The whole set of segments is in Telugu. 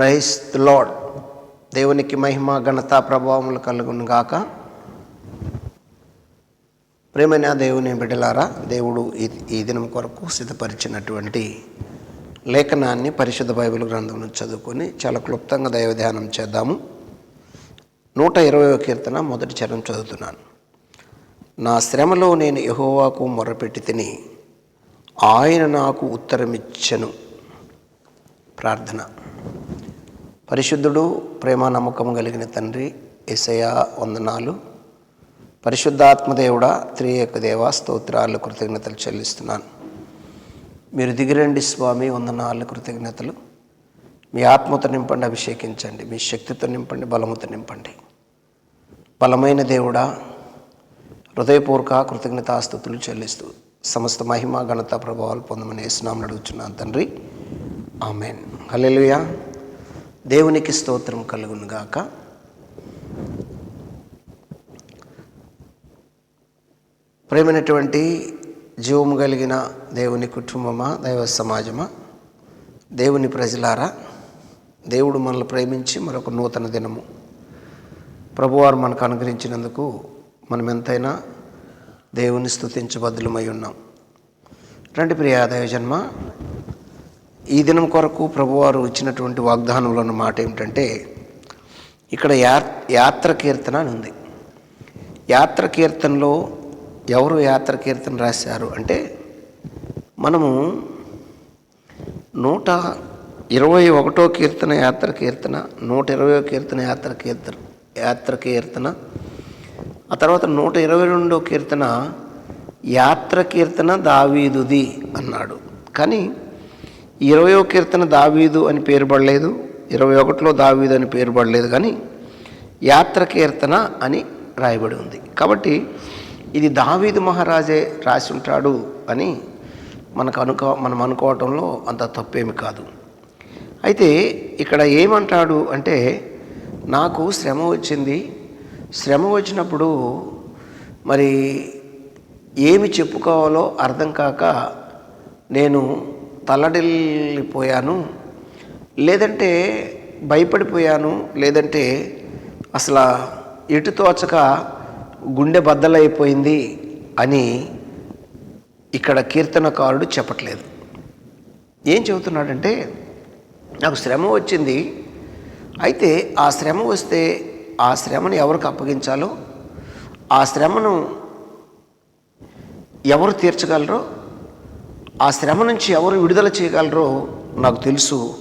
ప్రైస్ లాడ్ దేవునికి మహిమ ఘనత ప్రభావములు కలుగును గాక. ప్రేమైన దేవుని బిడ్డలారా దేవుడు ఈ దినం కొరకు సిద్ధపరిచినటువంటి లేఖనాన్ని పరిశుద్ధ బైబిల్ గ్రంథం చదువుకొని చాలా క్లుప్తంగా దైవ ధ్యానం చేద్దాము. నూట ఇరవై కీర్తన మొదటి చరణం చదువుతున్నాను. నా శ్రమలో నేను యహోవాకు మొరపెట్టి తిని ఆయన నాకు ఉత్తరమిచ్చను. ప్రార్థన. పరిశుద్ధుడు ప్రేమ నమ్మకం కలిగిన తండ్రి ఎసయ వందనాలు. పరిశుద్ధాత్మదేవుడా త్రియేక దేవ స్తోత్రాలు కృతజ్ఞతలు చెల్లిస్తున్నాను. మీరు దిగిరండి స్వామి వందనాలు కృతజ్ఞతలు. మీ ఆత్మతో నింపండి అభిషేకించండి. మీ శక్తితో నింపండి బలముతో నింపండి. బలమైన దేవుడా హృదయపూర్వక కృతజ్ఞతాస్థుతులు చెల్లిస్తూ సమస్త మహిమ ఘనత ప్రభావాలు పొందమని వేసినామని అడుగుతున్నాను తండ్రి. ఆమెన్. హల్లెలూయా. దేవునికి స్తోత్రం కలుగునుగాక ప్రేమైనటువంటి జీవము కలిగిన దేవుని కుటుంబమా దైవ సమాజమా? దేవుని ప్రజలారా దేవుడు మనల్ని ప్రేమించి మరొక నూతన దినము. ప్రభువారు మనకు అనుగ్రహించినందుకు మనం ఎంతైనా దేవుని స్థుతించబద్దులమై ఉన్నాం. రండి ప్రియా దైవజన్మ ఈ దినం కొరకు ప్రభువారు ఇచ్చినటువంటి వాగ్దానంలో ఉన్న మాట ఏమిటంటే ఇక్కడ యా యాత్ర కీర్తన అని ఉంది. యాత్ర కీర్తనలో ఎవరు యాత్ర కీర్తన రాశారు అంటే మనము నూట ఇరవై ఒకటో కీర్తన యాత్ర కీర్తన నూట ఇరవై కీర్తన యాత్ర కీర్తన యాత్ర కీర్తన ఆ తర్వాత నూట ఇరవై రెండో కీర్తన యాత్ర కీర్తన దావీదుది అన్నాడు. కానీ ఇరవయో కీర్తన దావీదు అని పేరు పడలేదు ఇరవై ఒకటిలో దావీదు అని పేరు పడలేదు కానీ యాత్ర కీర్తన అని రాయబడి ఉంది. కాబట్టి ఇది దావీదు మహారాజే రాసి ఉంటాడు అని మనకు అనుకో మనం అనుకోవటంలో అంత తప్పేమి కాదు. అయితే ఇక్కడ ఏమంటాడు అంటే నాకు శ్రమ వచ్చింది. శ్రమ వచ్చినప్పుడు మరి ఏమి చెప్పుకోవాలో అర్థం కాక నేను తల్లడిల్లిపోయాను. లేదంటే భయపడిపోయాను. లేదంటే అసలు ఎటు తోచక గుండె బద్దలైపోయింది అని ఇక్కడ కీర్తనకారుడు చెప్పట్లేదు. ఏం చెబుతున్నాడంటే నాకు శ్రమ వచ్చింది. అయితే ఆ శ్రమ వస్తే ఆ శ్రమను ఎవరికి అప్పగించాలో ఆ శ్రమను ఎవరు తీర్చగలరో ఆ శ్రమ నుంచి ఎవరు విడుదల చేయగలరో నాకు తెలుసు.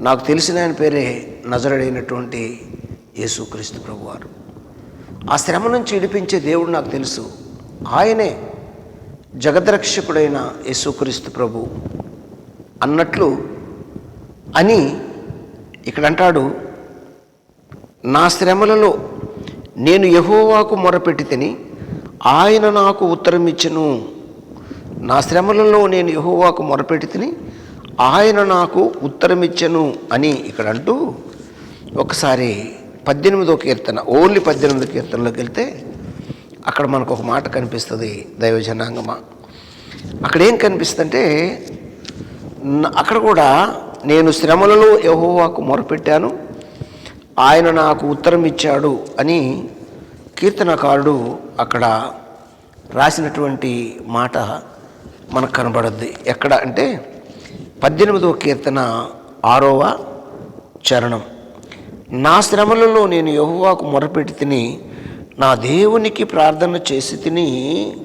నాకు తెలిసిన ఆయన పేరే నజరుడైనటువంటి యేసుక్రీస్తు ప్రభువారు. ఆ శ్రమ నుంచి విడిపించే దేవుడు నాకు తెలుసు. ఆయనే జగద్రక్షకుడైన యేసుక్రీస్తు ప్రభు అన్నట్లు అని ఇక్కడ అంటాడు నా శ్రమలలో నేను యహోవాకు మొరపెట్టి తిని ఆయన నాకు ఉత్తరం ఇచ్చను నా శ్రమలలో నేను యహోవాకు మొరపెట్టి తిని ఆయన నాకు ఉత్తరం అని ఇక్కడ అంటూ ఒకసారి పద్దెనిమిదో కీర్తన ఓన్లీ పద్దెనిమిదో కీర్తనలోకి వెళ్తే అక్కడ మనకు ఒక మాట కనిపిస్తుంది దైవజనాంగమా. అక్కడ ఏం కనిపిస్తుందంటే అంటే అక్కడ కూడా నేను శ్రమలలో యహోవాకు మొరపెట్టాను ఆయన నాకు ఉత్తరం ఇచ్చాడు అని కీర్తనకారుడు అక్కడ రాసినటువంటి మాట మనకు కనబడుద్ది. ఎక్కడ అంటే పద్దెనిమిదవ కీర్తన ఆరవ చరణం. నా శ్రమలలో నేను యహువాకు మొరపెట్టి తిని నా దేవునికి ప్రార్థన చేసి తిని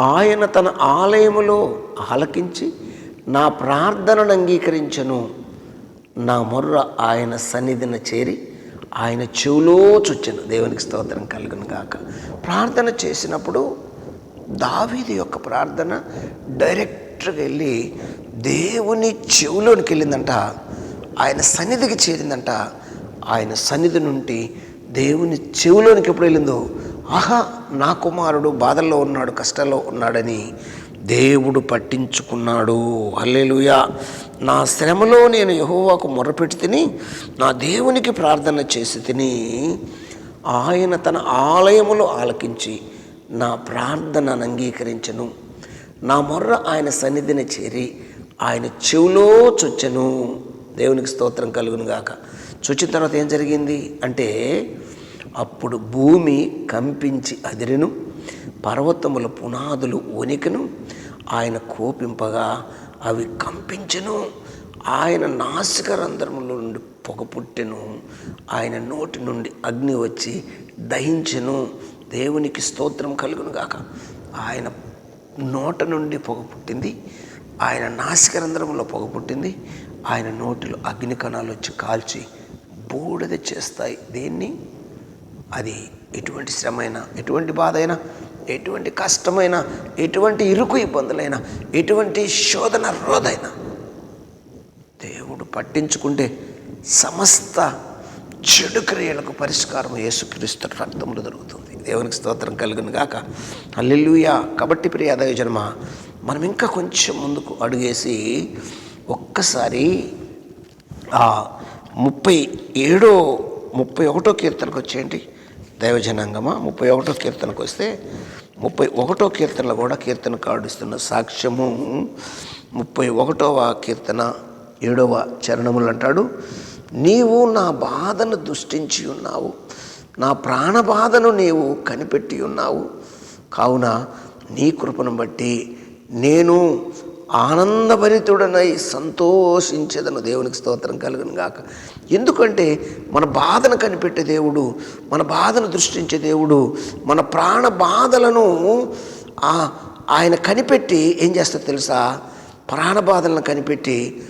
ఆయన తన ఆలయములో ఆలకించి నా ప్రార్థనను అంగీకరించను. నా మొర్ర ఆయన సన్నిధిన చేరి ఆయన చెవులో చొచ్చెను. దేవునికి స్తోత్రం కలుగును గాక. ప్రార్థన చేసినప్పుడు దావీది యొక్క ప్రార్థన డైరెక్ట్గా వెళ్ళి దేవుని చెవులోనికి వెళ్ళిందంట. ఆయన సన్నిధికి చేరిందంట. ఆయన సన్నిధి నుండి దేవుని చెవులోనికి ఎప్పుడు వెళ్ళిందో? ఆహా నా కుమారుడు బాధల్లో ఉన్నాడు కష్టాల్లో ఉన్నాడని దేవుడు పట్టించుకున్నాడు. అల్లెలుయా నా శ్రమలో నేను యహోవాకు మొరపెట్టి తిని నా దేవునికి ప్రార్థన చేసి తిని ఆయన తన ఆలయములో ఆలకించి నా ప్రార్థనను అంగీకరించను. నా మొర్ర ఆయన సన్నిధిని చేరి ఆయన చెవులో చొచ్చెను. దేవునికి స్తోత్రం కలుగును గాక. చూచిన తర్వాత ఏం జరిగింది? అంటే అప్పుడు భూమి కంపించి అదిరిను పర్వతముల పునాదులు వణికెను ఆయన కోపింపగా అవి కంపించెను. ఆయన నాసిక రంధ్రముల నుండి పొగ పుట్టెను. ఆయన నోటి నుండి అగ్ని వచ్చి దహించెను. దేవునికి స్తోత్రం కలుగును గాక. ఆయన నోట నుండి పొగ పుట్టింది. ఆయన నాసికరంధ్రంలో పొగ పుట్టింది. ఆయన నోటిలో అగ్ని కణాలు వచ్చి కాల్చి బూడిద చేస్తాయి. దేన్ని? అది ఎటువంటి శ్రమైనా ఎటువంటి బాధ అయినా ఎటువంటి కష్టమైన ఎటువంటి ఇరుకు ఇబ్బందులైనా ఎటువంటి శోధన రోధైనా దేవుడు పట్టించుకుంటే సమస్త చెడు క్రియలకు పరిష్కారం యేసుక్రీస్తు రక్తంలో దొరుకుతుంది. దేవునికి స్తోత్రం కలిగిన గాక. అల్లెలుయా కాబట్టి ప్రియ జన్మ మనం ఇంకా కొంచెం ముందుకు అడుగేసి ఒక్కసారి ఆ ముప్పై ఏడో ముప్పై ఒకటో కీర్తనకు వచ్చేయండి. దైవజనాంగమా ముప్పై ఒకటో కీర్తనకు వస్తే ముప్పై ఒకటో కీర్తనలో కూడా కీర్తన కాడుస్తున్న సాక్ష్యము. ముప్పై ఒకటవ కీర్తన ఏడవ చరణములు అంటాడు. నీవు నా బాధను దృష్టించి ఉన్నావు. నా ప్రాణ బాధను నీవు కనిపెట్టి ఉన్నావు. కావున నీ కృపను బట్టి నేను ఆనందభరితుడనై సంతోషించేదను. దేవునికి స్తోత్రం కలుగును గాక. ఎందుకంటే మన బాధను కనిపెట్టే దేవుడు మన బాధను దృష్టించే దేవుడు మన ప్రాణ బాధలను ఆయన కనిపెట్టి ఏం చేస్తాడు తెలుసా? ప్రాణ బాధలను కనిపెట్టి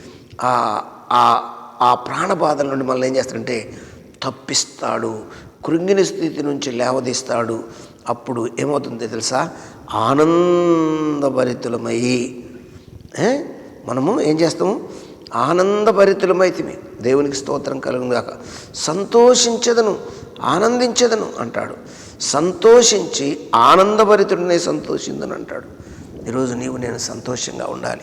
ఆ ఆ- ఆ ప్రాణ బాధల నుండి మనల్ని ఏం చేస్తాడంటే తప్పిస్తాడు. కృంగిన స్థితి నుంచి లేవదీస్తాడు. అప్పుడు ఏమవుతుంది తెలుసా? ఆనందభరితులమై మనము ఏం చేస్తాము? ఆనందభరితులమైతిమి. దేవునికి స్తోత్రం కలుగును గాక. సంతోషించదను ఆనందించదను అంటాడు. సంతోషించి ఆనందభరితుడినే సంతోషిందని అంటాడు. ఈరోజు నీవు నేను సంతోషంగా ఉండాలి.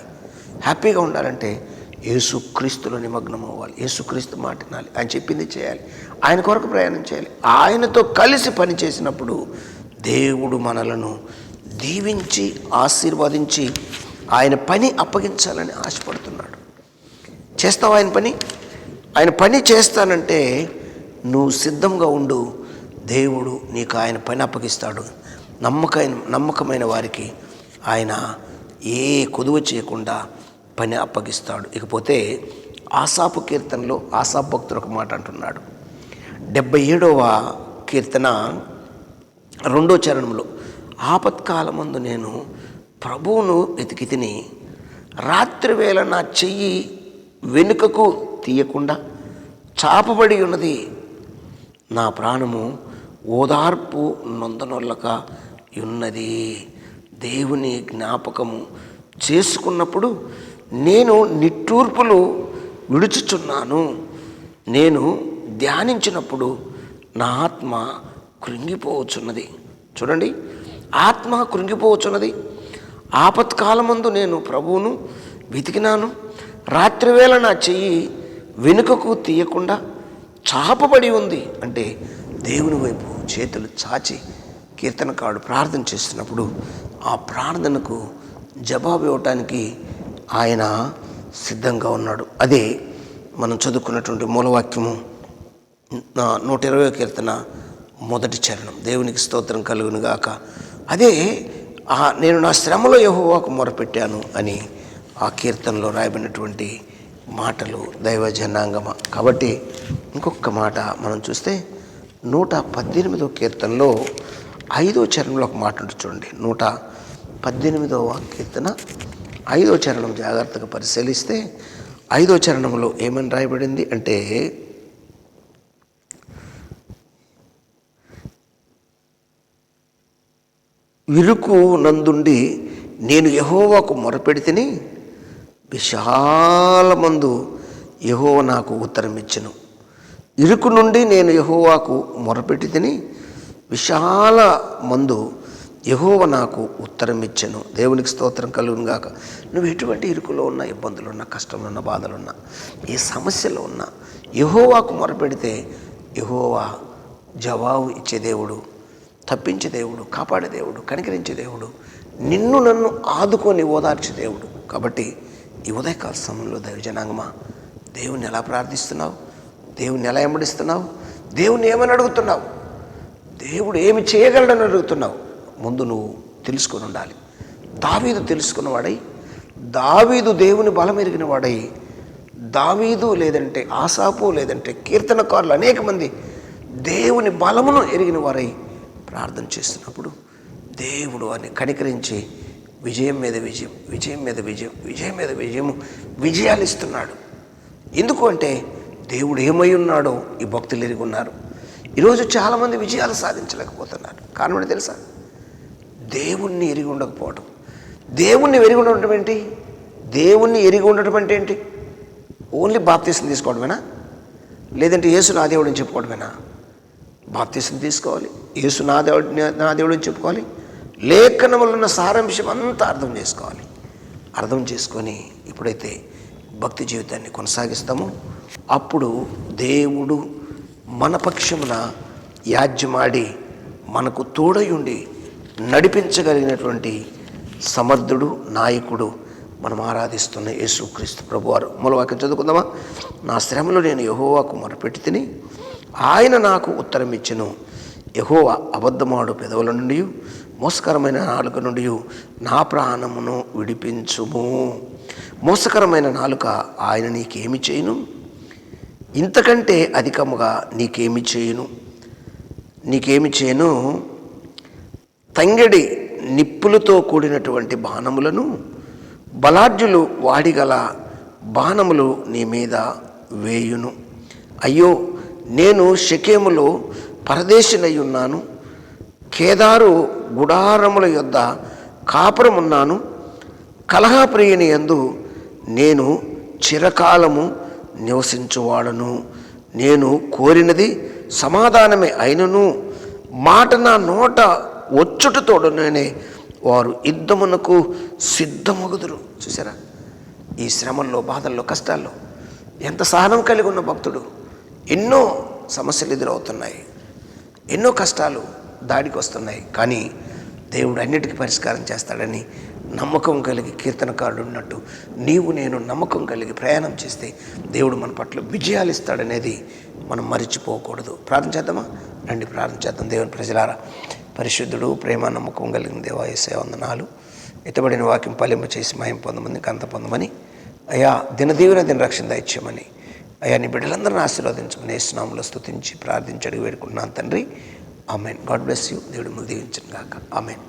హ్యాపీగా ఉండాలంటే యేసుక్రీస్తులో నిమగ్నం అవ్వాలి యేసుక్రీస్తు మాట వినాలి. ఆయన చెప్పింది చేయాలి. ఆయన కొరకు ప్రయాణం చేయాలి. ఆయనతో కలిసి పని చేసినప్పుడు దేవుడు మనలను దీవించి ఆశీర్వదించి ఆయన పని అప్పగించాలని ఆశపడుతున్నాడు. చేస్తావు ఆయన పని? ఆయన పని చేస్తానంటే నువ్వు సిద్ధంగా ఉండు. దేవుడు నీకు ఆయన పని అప్పగిస్తాడు. నమ్మకమైన నమ్మకమైన వారికి ఆయన ఏ కొదువ చేయకుండా పని అప్పగిస్తాడు. ఇకపోతే ఆసాపు కీర్తనలో ఆసాపు భక్తుడు ఒక మాట అంటున్నాడు. డెబ్బై ఏడవ కీర్తన రెండో చరణంలో ఆపత్కాలమందు నేను ప్రభువును వెతికి తిని రాత్రివేళ నా చెయ్యి వెనుకకు తీయకుండా చాపబడి ఉన్నది. నా ప్రాణము ఓదార్పు నొందనొల్లక ఉన్నది. దేవుని జ్ఞాపకము చేసుకున్నప్పుడు నేను నిట్టూర్పులు విడుచుచున్నాను. నేను ధ్యానించినప్పుడు నా ఆత్మ కృంగిపోవచ్చున్నది. చూడండి ఆత్మ కృంగిపోవచ్చున్నది. ఆపత్కాలమందు నేను ప్రభువును వెతికినాను. రాత్రివేళ నా చెయ్యి వెనుకకు తీయకుండా చాపబడి ఉంది. అంటే దేవుని వైపు చేతులు చాచి కీర్తనకాడు ప్రార్థన చేస్తున్నప్పుడు ఆ ప్రార్థనకు జవాబు ఇవ్వటానికి ఆయన సిద్ధంగా ఉన్నాడు. అదే మనం చదువుకున్నటువంటి మూలవాక్యము నా నూట ఇరవై కీర్తన మొదటి చరణం. దేవునికి స్తోత్రం కలుగునుగాక అదే ఆ నేను నా శ్రమలో యహోవాకు మొరపెట్టాను అని ఆ కీర్తనలో రాయబడినటువంటి మాటలు దైవ జనాంగమ కాబట్టి ఇంకొక మాట మనం చూస్తే నూట పద్దెనిమిదో కీర్తనలో ఐదో చరణంలో ఒక మాట ఉంటుంది చూడండి. నూట పద్దెనిమిదవ కీర్తన ఐదో చరణం జాగ్రత్తగా పరిశీలిస్తే ఐదో చరణంలో ఏమని రాయబడింది అంటే విరుకు నందుండి నేను యహోవాకు మొరపెడితిని విశాలమందు యహోవ నాకు ఉత్తరం ఇచ్చెను ఇరుకు నుండి నేను యహోవాకు మొరపెట్టి తిని విశాల మందు యహోవ నాకు ఉత్తరం ఇచ్చెను దేవునికి స్తోత్రం కలుగునుగాక. నువ్వు ఎటువంటి ఇరుకులో ఉన్నా ఇబ్బందులు ఉన్నా కష్టంలో ఉన్న బాధలు ఉన్నా ఏ సమస్యలో ఉన్నా యహోవాకు మొరపెడితే యహోవా జవాబు ఇచ్చే దేవుడు తప్పించే దేవుడు కాపాడే దేవుడు కనికరించే దేవుడు నిన్ను నన్ను ఆదుకొని ఓదార్చే దేవుడు. కాబట్టి ఈ ఉదయకాల సమయంలో దైవజనాంగమా దేవుని ఎలా ప్రార్థిస్తున్నావు? దేవుని ఎలా ఎంబడిస్తున్నావు దేవుణ్ణి ఏమని అడుగుతున్నావు? దేవుడు ఏమి చేయగలడని అడుగుతున్నావు? ముందు నువ్వు తెలుసుకొని ఉండాలి. దావీదు తెలుసుకున్నవాడై దావీదు దేవుని బలం ఎరిగిన వాడై దావీదు లేదంటే ఆసాపు లేదంటే కీర్తనకారులు అనేక మంది దేవుని బలమును ఎరిగిన వారై ప్రార్థన చేస్తున్నప్పుడు దేవుడు అని కనికరించి విజయం మీద విజయం విజయం మీద విజయం విజయం మీద విజయం విజయాలు ఇస్తున్నాడు. ఎందుకు అంటే దేవుడు ఏమై ఉన్నాడో ఈ భక్తులు ఎరిగి ఉన్నారు. ఈరోజు చాలామంది విజయాలు సాధించలేకపోతున్నారు. కారణం తెలుసా? దేవుణ్ణి ఎరిగి ఉండకపోవటం. దేవుణ్ణి ఎరిగి ఉండటం ఏంటి? దేవుణ్ణి ఎరిగి ఉండటం అంటే ఏంటి? ఓన్లీ బాప్తీసం తీసుకోవడమేనా లేదంటే యేసు నా దేవుడు అని చెప్పుకోవడమేనా బాప్తీసం తీసుకోవాలి. యేసు నా దేవుడు నా దేవుడు అని చెప్పుకోవాలి. లేఖనములు ఉన్న సారాంశం అంతా అర్థం చేసుకోవాలి. అర్థం చేసుకొని ఇప్పుడైతే భక్తి జీవితాన్ని కొనసాగిస్తామో. అప్పుడు దేవుడు మన పక్షమున యాజ్యమాడి మనకు తోడయుండి నడిపించగలిగినటువంటి సమర్థుడు నాయకుడు మనం ఆరాధిస్తున్న యేసుక్రీస్తు ప్రభువారు. మూలవాక్యం చదువుకుందామా? నా శ్రమలో నేను యహోవాకు మొరపెట్టి తిని ఆయన నాకు ఉత్తరం ఇచ్చెను. యహోవ అబద్ధమాడు పెదవుల నుండి మోసకరమైన నాలుక నుండి నా ప్రాణమును విడిపించుము. మోసకరమైన నాలుక ఆయన నీకేమి చేయను? ఇంతకంటే అధికముగా నీకేమి చేయను? నీకేమి చేయను? తంగడి నిప్పులతో కూడినటువంటి బాణములను బలాఢ్యులు వాడిగల బాణములు నీ మీద వేయును. అయ్యో నేను షకేములో పరదేశినై ఉన్నాను కేదారు గుడారముల యొద్ద కాపురమున్నాను. కలహాప్రియుని యందు నేను చిరకాలము నివసించువాడను. నేను కోరినది సమాధానమే అయినను. మాట నా నోట వచ్చుటతోడునే వారు యుద్ధమునకు సిద్ధమగుదురు. చూసారా ఈ శ్రమల్లో బాధల్లో కష్టాల్లో ఎంత సహనం కలిగి ఉన్న భక్తుడు ఎన్నో సమస్యలు ఎదురవుతున్నాయి. ఎన్నో కష్టాలు దాడికి వస్తున్నాయి. కానీ దేవుడు అన్నిటికీ పరిష్కారం చేస్తాడని నమ్మకం కలిగి కీర్తనకారుడు ఉన్నట్టు నీవు నేను నమ్మకం కలిగి ప్రయాణం చేస్తే దేవుడు మన పట్ల విజయాలు ఇస్తాడనేది మనం మరిచిపోకూడదు. ప్రార్థన చేద్దామా? రండి ప్రార్థన చేద్దాం. దేవుని ప్రజలారా పరిశుద్ధుడు ప్రేమ నమ్మకం కలిగిన దేవాయసే వందనాలు. ఎత్తబడిన వాక్యం పలింపు చేసి మయం పొందమని కంత పొందమని. అయా దినదీవన దిన రక్షణ దయచేయమని. అయ్యా నీ బిడ్డలందరిని ఆశీర్వదించమని ఏసునాములో స్థుతించి ప్రార్థించి అడిగి వేడుకుంటున్నాను తండ్రి. ఆమెన్. God bless you. దేవుడు ముందు దీవించను గాక. ఆమెన్.